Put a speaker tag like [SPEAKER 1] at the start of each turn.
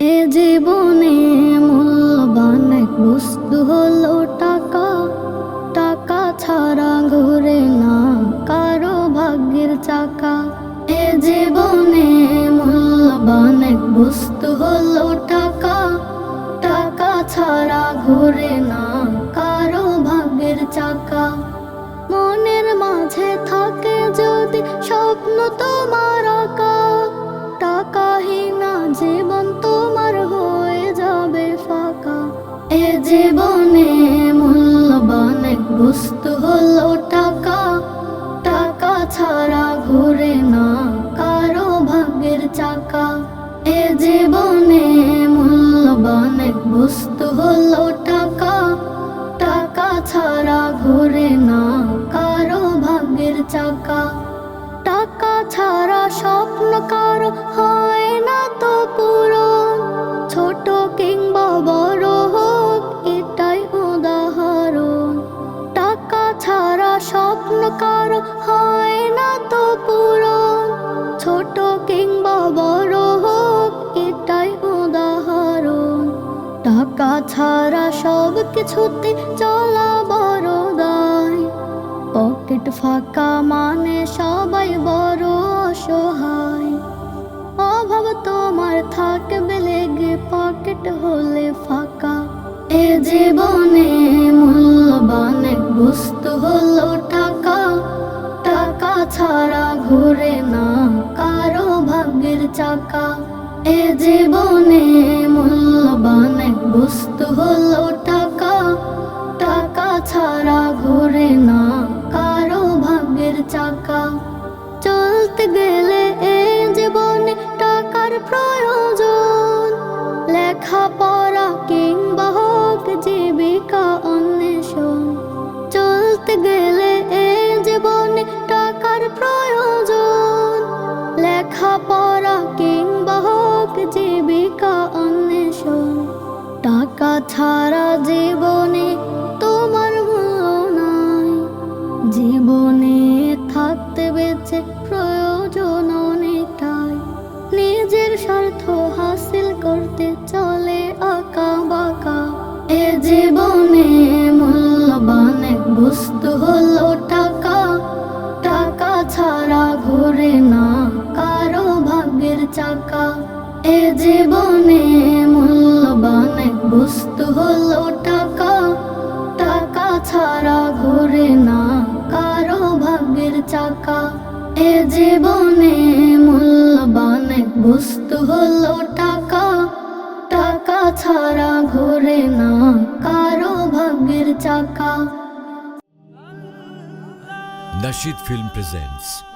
[SPEAKER 1] এ জীবনে মূল্যবান এক বস্তু হলো টাকা। টাকা ছাড়া ঘুরে না কারও ভাগ্যের চাকা। এ জীবনে মূল্যবান এক বস্তু হলো টাকা। টাকা ছাড়া ঘুরে না কারও ভাগ্যের চাকা। মনের মাঝে থাকে যদি স্বপ্ন তোমার আঁকা। টাকাহীনা জীবন তোমার জীবনে মূল্যবান এক বস্তু হলো টাকা। টাকা ছাড়া ঘুরে না, কারও ভাগ্যের চাকা। এ জীবনে মূল্যবান এক বস্তু হলো টাকা। টাকা ছাড়া ঘুরে না, কারও ভাগ্যের চাকা। টাকা ছাড়া স্বপ্ন কারও হয় না তো স্বপ্ন কারও হয় না তো পূরণ ছোট কিংবা বড় হোক, এটাই উদাহরণ। টাকা ছাড়া সব কিছুতে চলা বড় দায়। পকেট ফাঁকা মানে সবাই বড় অসহায়। অভাব তোমার থাকবে, লেগে পকেট হলে ফাঁকা। এ জীবনে চাকা এ জীবনে মূল্যবান বস্তু হলো টাকা। টাকা ছাড়া না কারও ভাগ্যের চাকা। চলতে গেলে এ জীবনে টাকার প্রয়োজন। লেখাপড়া কিংবা হোক জীবিকা অন্বেষণ। চলতে গেলে এ জীবনে টাকার প্রয়োজন। লেখাপড়া কিংবা হোক জীবিকা অন্বেষণ। টাকা ছাড়া জীবনে তোমার মূল্য নাই। জীবনে থাকতে বেঁচে প্রয়োজন অনেকটাই। নিজের স্বার্থ হাসিল করতে চলে আঁকা বাঁকা। এ জীবনে মূল্যবান এক বস্তু হলো ভাগ্যের চাকা, এ জীবনে মূল্যবান এক বস্তু হলো টাকা। টাকা ছাড়া ঘুরে না কারও ভাগ্যের চাকা। এ জীবনে মূল্যবান এক বস্তু হলো টাকা। টাকা ছাড়া ঘুরে না কারও ভাগ্যের চাকা।
[SPEAKER 2] Nashid Film presents